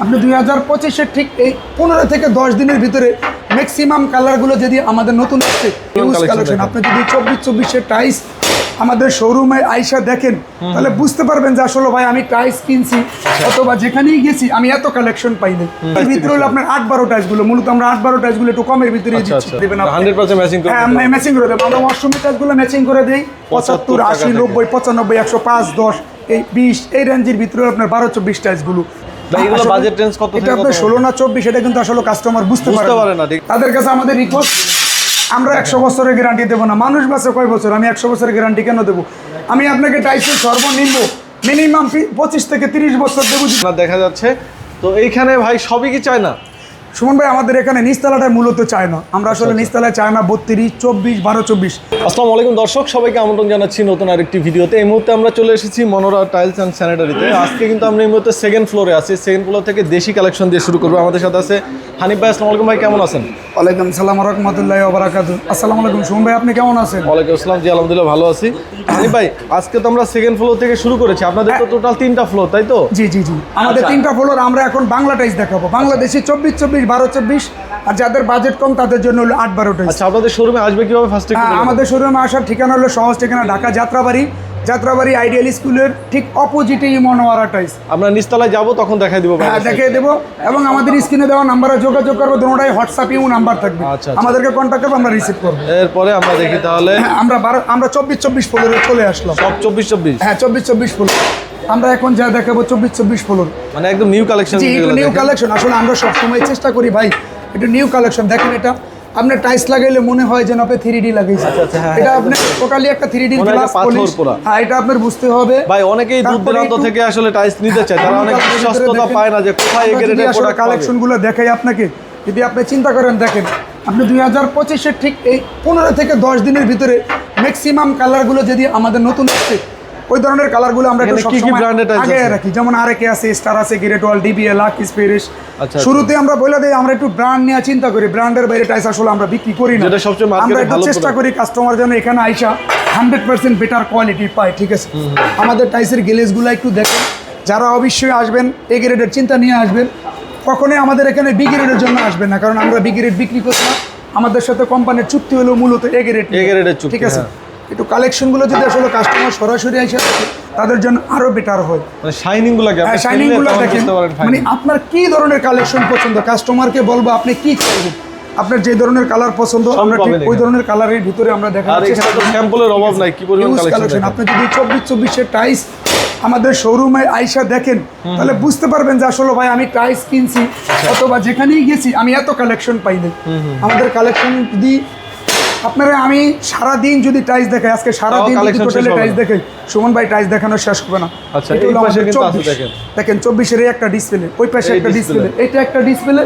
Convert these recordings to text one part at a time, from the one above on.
আপনি দুই হাজার পঁচিশের ঠিক এই পনেরো থেকে দশ দিনের ভিতরে ম্যাক্সিমাম কালারগুলো যদি আমাদের নতুন আসছে ইউজ কালেকশন আপনি যদি চব্বিশ চব্বিশের টাইস আমাদের শোরুমে আইসা দেখেন তাহলে বুঝতে পারবেন যে আসলে ভাই আমি টাইস কিনছি অথবা যেখানেই গেছি আমি এত কালেকশন পাইনি এর ভিতরে হলো আপনার আট বারো টাইসগুলো মূলত আমরা আট বারো টাইসগুলো একটু কমের ভিতরে আচ্ছা দিচ্ছি। আচ্ছা। দেবেন আপনি। ম্যাচিং করে হ্যাঁ। ম্যাচিং করে দেবো আমরা ওয়াশরুমের টাইসগুলো ম্যাচিং করে দিই। পঁচাত্তর আশি নব্বই পঁচানব্বই একশো পাঁচ দশ এই বিশ এই রেঞ্জের ভিতরে আপনার বারো চব্বিশ টাইসগুলো এগুলো বাজেট রেঞ্জ কত এটা আপনার ষোলো না চব্বিশ এটা কিন্তু আসলে কাস্টমার বুঝতে পারে না, তাদের কাছে আমাদের রিকোয়েস্ট আমরা একশো বছরের গ্যারান্টি দেবো না। মানুষ বাসে কয় বছর? আমি একশো বছরের গ্যারান্টি কেন দেবো? আমি আপনাকে টাইসের সর্বনিম্ন মিনিমাম পঁচিশ থেকে তিরিশ বছর দেবো। দেখা যাচ্ছে। তো এইখানে ভাই সবই কি চায় না? সুমন ভাই আমাদের এখানে নিচতলাটায় মূলত চায় না আমরা আচ্ছা, আসলে নিচতলায় চায় না বত্রিশ চব্বিশ বারো চব্বিশ। আসসালামু আলাইকুম দর্শক সবাইকে আমন্ত্রণ জানাচ্ছি নতুন আরেকটি ভিডিওতে। এই মুহূর্তে আমরা চলে এসেছি মনোরা টাইলস অ্যান্ড স্যানিটারিতে। আজকে কিন্তু আমরা এই মুহূর্তে সেকেন্ড ফ্লোরে আছি। সেকেন্ড ফ্লোর থেকে দেশি কালেকশন দিয়ে শুরু করব। আমাদের সাথে আছে হানিফ ভাই। আসসালামু আলাইকুম ভাই কেমন আছেন? ওয়ালাইকুম সালাম রহমতুল্লাহ ওবরাকাত আসসালামু আলাইকুম সুমন ভাই আপনি কেমন আছেন? ওয়ালাইকুম আসসালাম। জি আলহামদুলিল্লাহ ভালো আছি। হানিফ ভাই আজকে তো আমরা সেকেন্ড ফ্লোর থেকে শুরু করেছি। আপনাদের তো টোটাল তিনটা ফ্লোর তাই তো? জি জি জি। আমাদের আচ্ছা। তিনটা ফ্লোর আমরা এখন বাংলা টাইলস দেখাবো। বাংলাদেশি চব্বিশ চব্বিশ বারো চব্বিশ। আর যাদের বাজেট কম তাদের জন্য হলো আট বারো টাইস আচ্ছা আপনাদের শোরুমে আসবে কীভাবে ফার্স্টে হ্যাঁ, আমাদের শোরুমে আসার ঠিকানা হলো সহজ ঠিকানা ঢাকা যাত্রাবাড়ি। যাত্রাবাড়ি আইডিয়াল স্কুলের ঠিক অপোজিটেই মনোয়ারা টাইস আমরা নিচতলায় যাব তখন দেখাই দিব হ্যাঁ দেখিয়ে দেবো। এবং আমাদের স্ক্রিনে দেওয়া নাম্বারে যোগাযোগ করব দুটোটাই হোয়াটসঅ্যাপ ইউ নাম্বার থাকবে। আচ্ছা, আচ্ছা। আমাদেরকে কন্ট্যাক্ট করব আমরা রিসিভ করব। এরপরে আমরা দেখি তাহলে আমরা বারো আমরা চব্বিশ চব্বিশ ফ্লোরে চলে আসলাম। সব চব্বিশ চব্বিশ? হ্যাঁ চব্বিশ চব্বিশ ফ্লোর আমরা এখন যা দেখাবো চব্বিশ চব্বিশ ফ্লোর মানে একদম নিউ কালেকশন নিউ কালেকশন আসলে আমরা সবসময় চেষ্টা করি ভাই একটু নিউ কালেকশন দেখেন এটা আপনার টাইস লাগাইলে মনে হয় যেন আপনি থ্রি ডি লাগাইছে এটা হ্যাঁ, আপনি টোটালি একটা থ্রি ডি গ্লাস পলিশ হ্যাঁ এটা আপনার বুঝতে হবে। ভাই অনেকেই দূর দূরান্ত থেকে আসলে টাইলস নিতে চায়। তারা অনেক দেখেন, পায় না যে কোথায় এই যদি গ্রেডের প্রোডাক্ট কালেকশনগুলো দেখাই আপনাকে যদি আপনি চিন্তা করেন দেখেন আপনি দুই হাজার পঁচিশের ঠিক এই পনেরো থেকে দশ দিনের ভিতরে ম্যাক্সিমাম কালারগুলো যদি আমাদের নতুন আসছে ওই ধরনের কালারগুলো আমরা একটু আগে রাখি। যেমন আরেকে আছে স্টার আছে গ্রেট ওয়াল ডিবিএ লাক স্পিরিশ আচ্ছা। শুরুতে আমরা বলে দিই আমরা একটু ব্র্যান্ড নিয়ে চিন্তা করি। ব্র্যান্ডের বাইরে টাইস আসলে আমরা বিক্রি করি না। আমরা একটু চেষ্টা করি কাস্টমার যেন এখানে আইসা হান্ড্রেড পার্সেন্ট বেটার কোয়ালিটি পায় ঠিক আছে? আমাদের টাইসের গ্লেজগুলো একটু দেখেন। যারা অবশ্যই আসবেন এ গ্রেডের চিন্তা নিয়ে আসবেন কখনোই আমাদের এখানে বি গ্রেডের জন্য আসবেন না কারণ আমরা বি গ্রেড বিক্রি করছি না। আমাদের সাথে কোম্পানির চুক্তি হলো মূলত এ গ্রেড ঠিক আছে? হ্যাঁ। একটু কালেকশনগুলো যদি আসলে কাস্টমার সরাসরি এসে থাকে, তাদের জন্য আরও বেটার হয়। মানে শাইনিংগুলো কি শাইনিংগুলো দেখেন। মানে আপনার কি ধরনের কালেকশন পছন্দ? কাস্টমারকে বলব আপনি কি চাইবেন? আপনার যে ধরনের কালার পছন্দ আমরা ঠিক ওই ধরনের কালারের ভিতরে আমরা তো স্যাম্পলের অভাব নাই কি পরিমাণ কালেকশন কালেকশন আপনি যদি চব্বিশ চব্বিশের টাইস আমাদের শোরুমে আইসা দেখেন তাহলে বুঝতে পারবেন যে আসলে ভাই আমি টাইস কিনছি আচ্ছা। অথবা যেখানেই গেছি আমি এত কালেকশন পাইনি। আমাদের কালেকশন যদি আপনারা আমি সারা দিন যদি টাইস দেখাই আজকে সারা দিন যদি টোটালি টাইস না। দেখাই সুমন ভাই টাইস দেখানো শেষ হবে না। আচ্ছা, এই পাশে কিন্তু আছে দেখেন। দেখেন চব্বিশের এই একটা ডিসপ্লে ওই পাশে একটা ডিসপ্লে এটা একটা ডিসপ্লে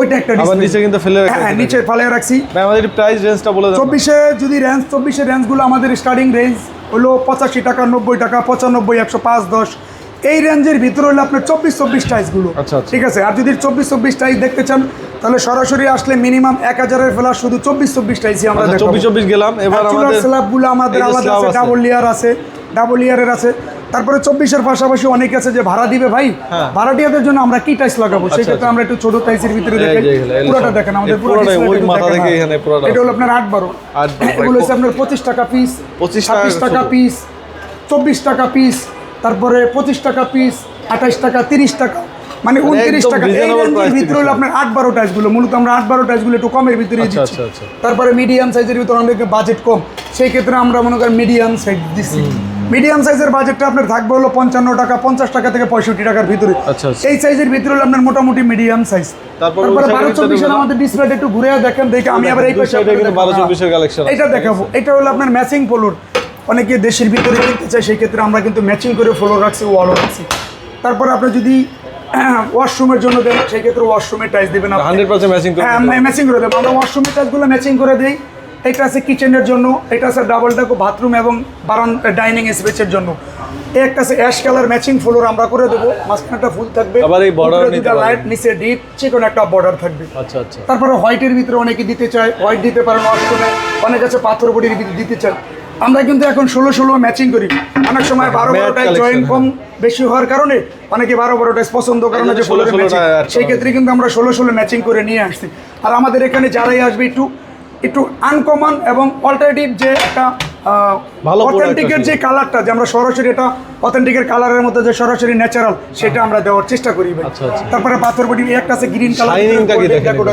ওইটা একটা আবার নিচে কিন্তু ফেলে হ্যাঁ নিচে ফালে রাখছি। ভাই আমাদের প্রাইস রেঞ্জটা বলে দেন। না। চব্বিশে যদি রেঞ্জ চব্বিশের রেঞ্জগুলো আমাদের স্টার্টিং রেঞ্জ হলো পঁচাশি টাকা নব্বই টাকা পঁচানব্বই একশো পাঁচ দশ। এই রেঞ্জের ভিতরে হলো আপনার চব্বিশ চব্বিশ টাইসগুলো আচ্ছা, আচ্ছা। ঠিক আছে? আর যদি চব্বিশ চব্বিশ টাইস দেখতে চান তাহলে সরাসরি আসলে মিনিমাম এক হাজারের ফেলা শুধু চব্বিশ চব্বিশ টাইসই আমরা আচ্ছা চব্বিশ চব্বিশ গেলাম। এবার আমাদের স্ল্যাবগুলো আমাদের আলাদা আছে। ডাবল লেয়ার আছে ডাবল লেয়ারের আছে। তারপরে চব্বিশের পাশাপাশি অনেক আছে যে ভাড়া দিবে ভাই। হ্যাঁ। ভাড়াটিয়াদের জন্য আমরা কি টাইস লাগাবো? সেক্ষেত্রে। আমরা একটু ছোট টাইসের ভিতরে এগুলো পুরোটা দেখেন আমাদের দেখেন, এটা হলো আপনার আট বারো। এগুলো হচ্ছে আপনার পঁচিশ টাকা পিস 25 টাকা টাকা পিস চব্বিশ টাকা পিস তারপরে পঁচিশ টাকা পিস আঠাশ টাকা তিরিশ টাকা মানে উনত্রিশ টাকা। এই রেঞ্জের ভিতরে হলো আপনার আট বারো টাইসগুলো মূলত আমরা আট বারো টাইসগুলো একটু কমের ভিতরে আচ্ছা, দিচ্ছি। আচ্ছা, আচ্ছা। তারপরে মিডিয়াম সাইজের ভিতরে আমাদেরকে বাজেট কম। সেই ক্ষেত্রে আমরা মনে করেন মিডিয়াম সাইজ দিচ্ছি। মিডিয়াম সাইজের বাজেটটা আপনার থাকবে হলো পঞ্চান্ন টাকা পঞ্চাশ টাকা থেকে পঁয়ষট্টি টাকার ভিতরে। এই সাইজের ভিতরে হলো আপনার মোটামুটি মিডিয়াম সাইজ তারপরে বারো চব্বিশের আমাদের ডিসপ্লেটা একটু ঘুরে দেখেন দেখে আমি আবার এই পাশে side এ আপনাকে কিন্তু দেখাবো। 12 24 এর collection আছে, এটা দেখাবো। এটা হলো আপনার ম্যাচিং ফ্লোর অনেকে দেশের ভিতরে কিনতে চায় সেই ক্ষেত্রে আমরা কিন্তু ম্যাচিং করে ফ্লোর রাখছি ওয়ালও রাখছি। তারপরে আপনি যদি ওয়াশরুমের জন্য দেন সেই ক্ষেত্রে ওয়াশরুমের টাইস দেবেন আপনি। হান্ড্রেড পার্সেন্ট ম্যাচিং করে হ্যাঁ ম্যাচিং করে দেবো। আমরা ওয়াশরুমের টাইসগুলো ম্যাচিং করে দিই। এটা আছে কিচেনের জন্য এটা আছে ডাবল ডাকো বাথরুম এবং বারান ডাইনিং স্পেসের জন্য। একটা আছে অ্যাশ কালার ম্যাচিং ফ্লোর আমরা করে দেবো। মাঝখানেটা ফুল থাকবে। আবার এই নিতে লাইট নিচে ডিপ যে কোনো একটা বর্ডার থাকবে। আচ্ছা আচ্ছা। তারপরে হোয়াইটের ভিতরে অনেকে দিতে চায়। হোয়াইট দিতে পারেন ওয়াশরুমে অনেক আছে পাথর বডির ভিতরে দিতে চায় আমরা কিন্তু এখন ষোলো ষোলো ম্যাচিং করি। অনেক সময় বারো Matte বারোটায় জয়েন্ট কম হ্যাঁ। বেশি হওয়ার কারণে অনেকে বারো বারোটায় পছন্দ করে না যে এই জন্য 16 ষোলো 16 টা add করা সেই ক্ষেত্রে কিন্তু আমরা ষোলো ষোলো ম্যাচিং করে নিয়ে আসছি। আর আমাদের এখানে যারাই আসবে একটু একটু আনকমন এবং অল্টারনেটিভ যে একটা ভালো অথেন্টিকের যে কালারটা যে আমরা সরাসরি এটা অথেন্টিকের কালারের মধ্যে যে সরাসরি ন্যাচারাল সেটা আমরা দেওয়ার চেষ্টা করি আচ্ছা, আচ্ছা। তারপরে পাথর বডি একটা আছে গ্রিন কালার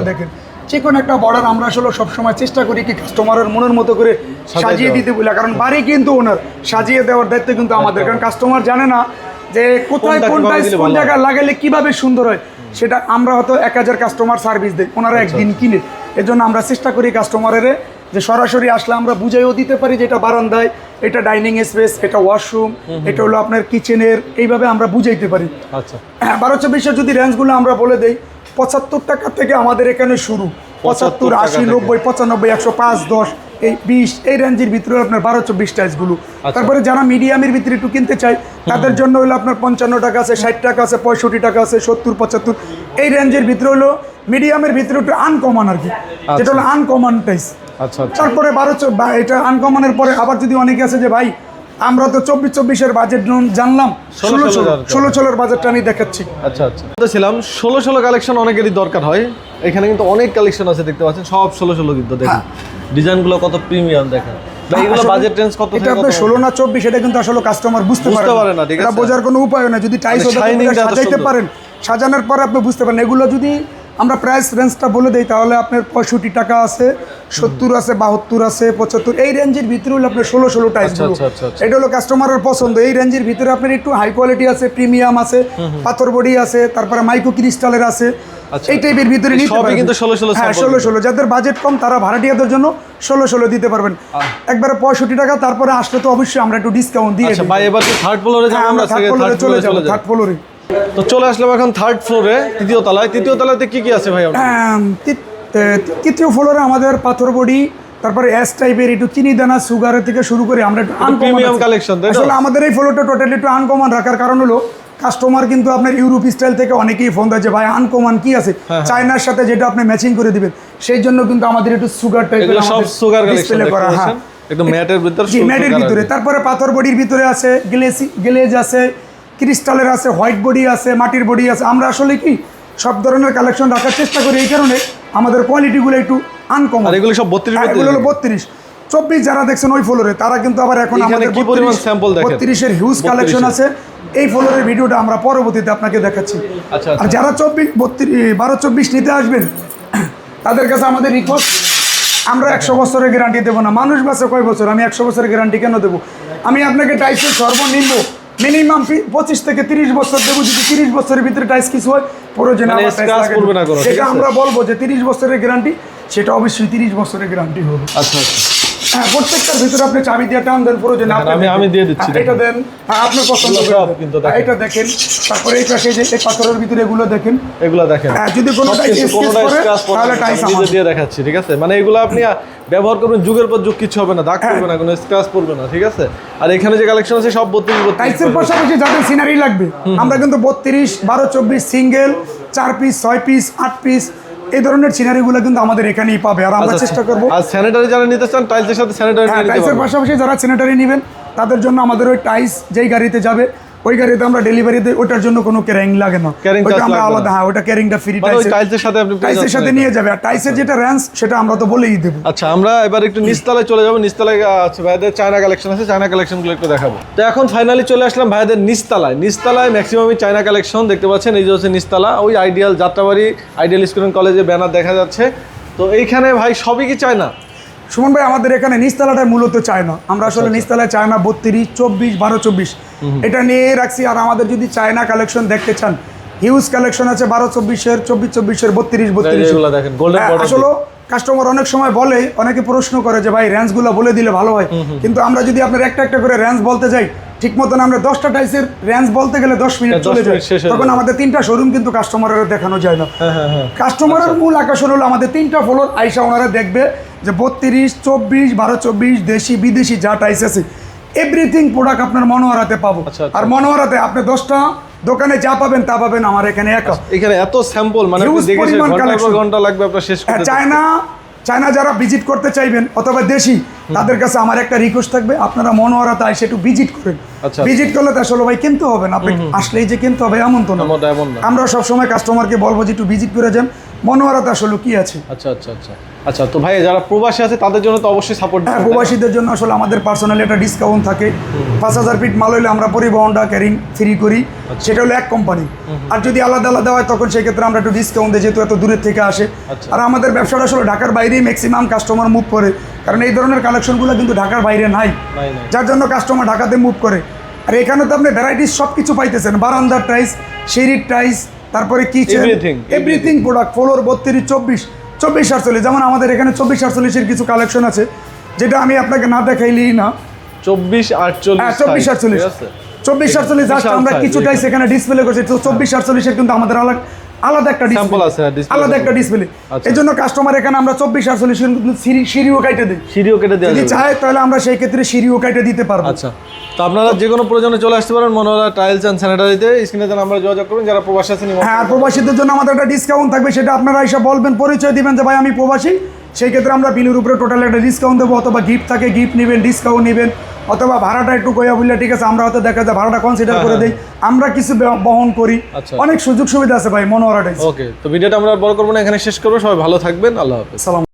দেখেন। যে কোনো একটা বর্ডার আমরা আসলে সবসময় চেষ্টা করি কি কাস্টমারের মনের মতো করে সাজিয়ে দিতে বলে কারণ বাড়ি কিন্তু ওনার সাজিয়ে দেওয়ার দায়িত্ব কিন্তু আমাদের। কারণ কাস্টমার জানে না যে কোথায় কোনটা কোন। জায়গায় লাগালে কীভাবে সুন্দর হয় সেটা আমরা হয়তো এক হাজার কাস্টমার সার্ভিস দিই। ওনারা আচ্ছা, একদিন কিনে। এজন্য আমরা চেষ্টা করি কাস্টমারের যে সরাসরি আসলে আমরা বুঝাইও দিতে পারি যে এটা বারান্দায় এটা ডাইনিং স্পেস এটা ওয়াশরুম এটা হলো আপনার কিচেনের এইভাবে আমরা বুঝাইতে পারি। আচ্ছা। বারো চব্বিশের যদি রেঞ্জগুলো আমরা বলে দেই পঁচাত্তর টাকা থেকে আমাদের এখানে শুরু। পঁচাত্তর আশি নব্বই পঁচানব্বই একশো পাঁচ দশ এই বিশ এই রেঞ্জের ভিতরে আপনার বারো চব্বিশ টাইসগুলো আচ্ছা। তারপরে যারা মিডিয়ামের ভিতরে একটু কিনতে চায় তাদের জন্য হলো আপনার পঞ্চান্ন টাকা আছে ষাট টাকা আছে পঁয়ষট্টি টাকা আছে সত্তর পঁচাত্তর। এই রেঞ্জের ভিতরে হলো মিডিয়ামের ভিতরে একটু আনকমন আর কি। যেটা হলো আনকমন টাইস আচ্ছা আচ্ছা। তারপরে বারো এটা আনকমনের পরে আবার যদি অনেকে আছে যে ভাই আমরা তো চব্বিশ চব্বিশের বাজেট জানলাম। ষোলো ষোলো ষোলো ষোলো ষোলোর বাজেটটা আমি দেখাচ্ছি। আচ্ছা আচ্ছা। ছিলাম ষোলো ষোলো কালেকশন অনেকেরই দরকার হয়। এখানে কিন্তু অনেক কালেকশন আছে দেখতে পাচ্ছেন। সব ষোলো ষোলো কিন্তু দেখেন। ডিজাইনগুলো কত প্রিমিয়াম দেখেন। বাজেট রেঞ্জ কত এটা থেকে আপনার ষোলো না চব্বিশ এটা কিন্তু আসলে কাস্টমার বুঝতে পারে না, ঠিক এটা বোঝার কোনো উপায় না যদি টাইস মানে সাজাইতে পারেন সাজানোর পরে আপনি বুঝতে পারেন। এগুলো যদি আমরা প্রাইস রেঞ্জটা বলে দিই তাহলে আপনার পঁয়ষট্টি টাকা আছে সত্তর আছে বাহাত্তর আছে পঁচাত্তর। এই রেঞ্জের ভিতরে হলো আপনার ষোলো ষোলো টাইস আচ্ছা, আচ্ছা, আচ্ছা। এটা হলো কাস্টমারের পছন্দ। এই রেঞ্জের ভিতরে আপনার একটু হাই কোয়ালিটি আছে প্রিমিয়াম আছে পাথর বডি আছে তারপরে মাইক্রো ক্রিস্টালের আছে। এই টাইপের ভিতরে নিতে কিন্তু 16 16 হ্যাঁ ষোলো ষোলো। যাদের বাজেট কম তারা ভাড়াটিয়াদের জন্য ষোলো ষোলো দিতে পারবেন। একবারে পঁয়ষট্টি টাকা তারপরে আসলে তো অবশ্যই আমরা একটু ডিসকাউন্ট দিয়ে থার্ড ফ্লোরে হ্যাঁ, ফ্লোরে চলে যাব থার্ড ফ্লোরে তো চলে আসলাম এখন থার্ড ফ্লোরে তৃতীয় তলায়। তৃতীয় তলাতে কি কি আছে ভাই? হ্যাঁ, তৃতীয় ফ্লোরে আমাদের পাথর বডি তারপরে এস টাইপের একটু চিনি দানা সুগারের থেকে শুরু করে আমরা একটু তাই তো? আসলে আমাদের এই ফ্লোরটা টোটালি একটু আনকমন রাখার কারণ হলো কাস্টমার কিন্তু আপনার ইউরোপ স্টাইল থেকে অনেকেই ফোন দেয় যে ভাই আনকমন কি আছে? হ্যাঁ, চায়নার সাথে যেটা আপনি ম্যাচিং করে দিবেন সেই জন্য কিন্তু আমাদের একটু সুগার টাইপের সব সুগার কালেকশন ডিসপ্লে করা হ্যাঁ। একদম ম্যাটের ভিতর ম্যাটের ভিতরে। তারপরে পাথর বডির ভিতরে আছে গ্লেসি গ্লেজ আছে ক্রিস্টালের আছে হোয়াইট বডি আছে মাটির বডি আছে। আমরা আসলে কি সব ধরনের কালেকশন রাখার চেষ্টা করি এই কারণে আমাদের কোয়ালিটিগুলো একটু আনকমন এগুলো সব 32 হ্যাঁ, এগুলো হলো। বত্রিশ। চব্বিশ যারা দেখছেন ওই ফ্লোরে তারা কিন্তু আবার এখন আমাদের? বত্রিশের হিউজ কালেকশন আছে। এই ফ্লোরের ভিডিওটা আমরা পরবর্তীতে আপনাকে দেখাচ্ছি। আচ্ছা, আর যারা চব্বিশ বত্রিশ বারো চব্বিশ নিতে আসবেন তাদের কাছে আমাদের রিকোয়েস্ট আমরা একশো বছরের গ্যারান্টি দেবো না। মানুষ বাসে কয় বছর? আমি একশো বছরের গ্যারান্টি কেন দেবো? আমি আপনাকে টাইসের সর্বনিম্ন মিনিমাম পঁচিশ থেকে তিরিশ বছর দেবো যদি তিরিশ বছরের ভিতরে টাইস কিছু হয় প্রয়োজনে মানে সেটা আমরা বলব যে তিরিশ বছরের গ্যারান্টি সেটা অবশ্যই তিরিশ বছরের গ্যারান্টি হবে। আচ্ছা আচ্ছা। হ্যাঁ প্রত্যেকটার ভিতরে আপনি চাবি দিয়ে টান দেন প্রয়োজনে আপনি আমি- আমি দিয়ে দিচ্ছি, হ্যাঁ, এটা দেন হ্যাঁ আপনার পছন্দ সব কিন্তু হ্যাঁ, এটা দেখেন। তারপরে এই পাশে যে এই পাথরের ভিতরে এগুলো দেখেন। এগুলো দেখেন। হ্যাঁ, যদি পড়বে তাহলে টাইস নিজে দিয়ে দেখাচ্ছি ঠিক আছে? মানে এগুলো আপনি ব্যবহার করবেন যুগের পর যুগ কিছু হবে না দাগ হ্যাঁ। পড়বে না কোনো স্ক্র্যাচ পড়বে না ঠিক আছে? আর এখানে যে কালেকশন আছে সব বত্রিশ টাইসের পাশাপাশি যাদের সিনারি লাগবে আমরা কিন্তু বত্রিশ বারো চব্বিশ সিঙ্গেল চার পিস ছয় পিস আট পিস এই ধরনের সিনারিগুলো কিন্তু আমাদের এখানেই পাবে। আর আমরা চেষ্টা করব আর স্যানিটারি যারা নিতে চান টাইলসের সাথে স্যানিটারি হ্যাঁ পাশাপাশি যারা স্যানিটারি নেবেন তাদের জন্য আমাদের ওই টাইস যেই গাড়িতে যাবে ওই গাড়িতে আমরা ডেলিভারি দিই ওটার জন্য কোনো ক্যারিং লাগে না। ওটা আমরা আলাদা হ্যাঁ ওটা ক্যারিংটা ফ্রি টাইলসের সাথে আপনি সাথে নিয়ে যাবে আর টাইসের যেটা র্যান্স সেটা আমরা তো বলেই দেবো। আচ্ছা আমরা এবার একটু নিচতলায় চলে যাব নিচতলায় আহ, আছে ভাইদের চায়না কালেকশন আছে চায়না কালেকশনগুলো একটু দেখাবো। তো এখন ফাইনালি চলে আসলাম ভাইদের নিচতলায় নিচতলায় ম্যাক্সিমামই চায়না কালেকশন দেখতে পাচ্ছেন এই যে হচ্ছে নিচতলা ওই আইডিয়াল যাত্রাবাড়ি আইডিয়াল স্টুডেন্ট কলেজে ব্যানার দেখা যাচ্ছে। তো এইখানে ভাই সবই কি চায়না সুমন ভাই আমাদের এখানে নিচতলাটা মূলত চায় না আমরা আচ্ছা, আসলে নিচতলায় চায় না বত্রিশ চব্বিশ বারো চব্বিশ। এটা নিয়ে রাখছি। আর আমাদের যদি চায়না কালেকশন দেখতে চান হিউজ কালেকশন আছে বারো চব্বিশের চব্বিশ চব্বিশের বত্রিশ বত্রিশ। border আসলে কাস্টমার অনেক সময় বলে অনেকে প্রশ্ন করে যে ভাই রেঞ্জগুলো বলে দিলে ভালো হয়। কিন্তু আমরা যদি আপনার একটা একটা করে রেঞ্জ বলতে যাই ঠিক মতন আমরা দশটা টাইসের রেঞ্জ বলতে গেলে দশ মিনিট হ্যাঁ, চলে যায়। হয়ে তখন আমাদের তিনটা শোরুম কিন্তু কাস্টমারের দেখানো যায় না। হ্যাঁ হ্যাঁ হ্যাঁ। কাস্টমারের মূল আকর্ষণ হলো আমাদের তিনটা ফ্লোর আইসা ওনারা দেখবে যে বত্রিশ চব্বিশ বারো চব্বিশ দেশি বিদেশি যা টাইস আছে এভরিথিং প্রোডাক্ট আপনার মনোয়ারাতে পাবো। আচ্ছা, আচ্ছা। আর মনোয়ারাতে আপনি দশটা দোকানে যা পাবেন তা পাবেন আমার এখানে একা। এখানে এত স্যাম্পল মানে। ঘণ্টা লাগবে আপনার শেষ হ্যাঁ, করতে চায়না চায়না যারা ভিজিট করতে চাইবেন অথবা দেশি তাদের কাছে আমার একটা রিকোয়েস্ট থাকবে আপনারা মনোয়ারা তাই সেটু ভিজিট করেন। আচ্ছা। ভিজিট করলে তো আসলে ভাই কিনতে হবে না আপনি আসলেই যে কিনতে হবে এমন তো না। আমরা সবসময় কাস্টমারকে বলব যে একটু ভিজিট করে যান। মনোয়ারাতে আসলে কি আছে। আচ্ছা আচ্ছা আচ্ছা। আচ্ছা তো ভাই যারা প্রবাসী আছে তাদের জন্য তো অবশ্যই সাপোর্ট হ্যাঁ প্রবাসীদের জন্য আসলে আমাদের পার্সোনালি একটা ডিসকাউন্ট থাকে। পাঁচ হাজার ফিট মাল হইলে আমরা পরিবহনটা ক্যারিং ফ্রি করি। সেটা হলো এক কোম্পানি আর যদি আলাদা আলাদা হয় তখন সেক্ষেত্রে আমরা একটু ডিসকাউন্ট দিই যেহেতু এত দূরের থেকে আসে। আচ্ছা। আর আমাদের ব্যবসাটা আসলে ঢাকার বাইরেই ম্যাক্সিমাম কাস্টমার মুভ করে। কারণ এই ধরনের কালেকশনগুলো কিন্তু ঢাকার বাইরে নাই। যার জন্য কাস্টমার ঢাকাতে মুভ করে। আর এখানে তো আপনি ভ্যারাইটিস সব কিছু পাইতেছেন। বারান্দার টাইস সিঁড়ির টাইস তারপরে কিচেন এভরিথিং প্রোডাক্ট ফ্লোর বত্রিশ চব্বিশ চব্বিশ আটচল্লিশ যেমন আমাদের এখানে চব্বিশ আটচল্লিশের কিছু কালেকশন আছে যেটা আমি আপনাকে না দেখাইলেই না। চব্বিশ আটচল্লিশ হ্যাঁ চব্বিশ সাতচল্লিশ আটচল্লিশ। চব্বিশ আটচল্লিশ আমরা কিছুটাই সেখানে ডিসপ্লে করছি। তো চব্বিশ আটচল্লিশের কিন্তু আমাদের আলাদা আলাদা একটা ডিসপ্লে আছে, আলাদা একটা ডিসপ্লে। এই জন্য কাস্টমার এখানে আমরা চব্বিশ আটচল্লিশ কিন্তু সিঁড়ি সিঁড়িও কাইটে দিই। সিঁড়িও কেটে দেওয়া যদি চায় তাহলে আমরা সেই ক্ষেত্রে সিঁড়িও কাইটে দিতে পারব। আচ্ছা। তো আপনারা যে কোনো প্রয়োজনে চলে আসতে পারেন মনোহরা টাইলস অ্যান্ড স্যানিটারিতে স্ক্রিনে দেন আমরা যোগাযোগ করুন যারা প্রবাসী আছেন হ্যাঁ আর প্রবাসীদের জন্য আমাদের একটা ডিসকাউন্ট থাকবে সেটা আপনারা এসে বলবেন পরিচয় দিবেন যে ভাই আমি প্রবাসী। সেই ক্ষেত্রে আমরা বিলের উপরে টোটাল একটা ডিসকাউন্ট দেবো অথবা গিফট থাকে গিফট নেবেন ডিসকাউন্ট নেবেন। অথবা ভাড়াটা একটু কইয়া বললে ঠিক আছে আমরা হয়তো দেখা যায় ভাড়াটা কনসিডার করে দেই। আমরা কিছু বহন করি। আচ্ছা। অনেক সুযোগ সুবিধা আছে ভাই মনোহরাটাই ওকে তো ভিডিওটা আমরা বড় করব না এখানে শেষ করব। সবাই ভালো থাকবেন আল্লাহ হাফেজ। সালাম